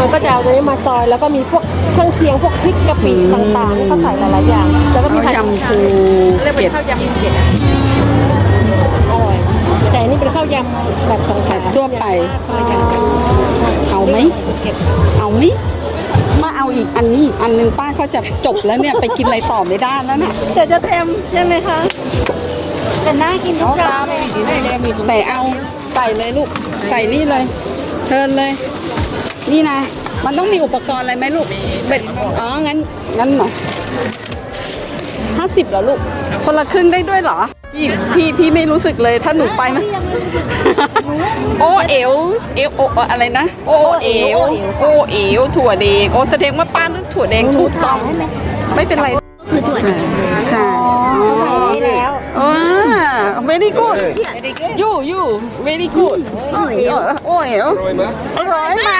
มันก็จะเอาตัวนี้มาซอย แล้วก็มีพวกเครื่องเคียงพวกพริกกะปิต่างๆที่เขาใส่หลายๆอย่าง แล้วก็มีข้าวผัดยำปูเรียกเป็เก็นดข้าวยำภูเก็ตอะอร่อยแต่อันนี่เป็นข้าวยำแบบสงขลาทั่วไปข้าวยำกันเอาไหมภูเก็ตเอาไหมมาเอาอีกอันนี้อีกอันหนึงป้าเขาจะจบแล้วเนี่ย ไปกินอะไรต่อไม่ได้แล้วน่ะเดี๋ยวจะเต็มใช่ไหมคะแต่น่ากินทุกร้านแต่เอาใส่เลยลูก ใส่นี่เลยเทิร์นเลย นี่นะ มันต้องมีอุปกรณ์อะไรไหมลูก เบ็ด อ๋อ งั้น งั้นเหรอห้าสิบเหรอลูก คนละครึ่งได้ด้วยเหรอ พี่ พี่ พี่ไม่รู้สึกเลย ถ้าหนูไปไหมโอเอวเอวโออะไรนะ โอเอวโอเอวถั่วแดง โอแสดงว่าป้าเลือกถั่วแดงถูกต้อง ไม่เป็นไร คือถั่วแดงใช่ใส่ได้แล้วอ่า very good you you very good โอ้เอวโอ้เอ๋วอร่อยมาก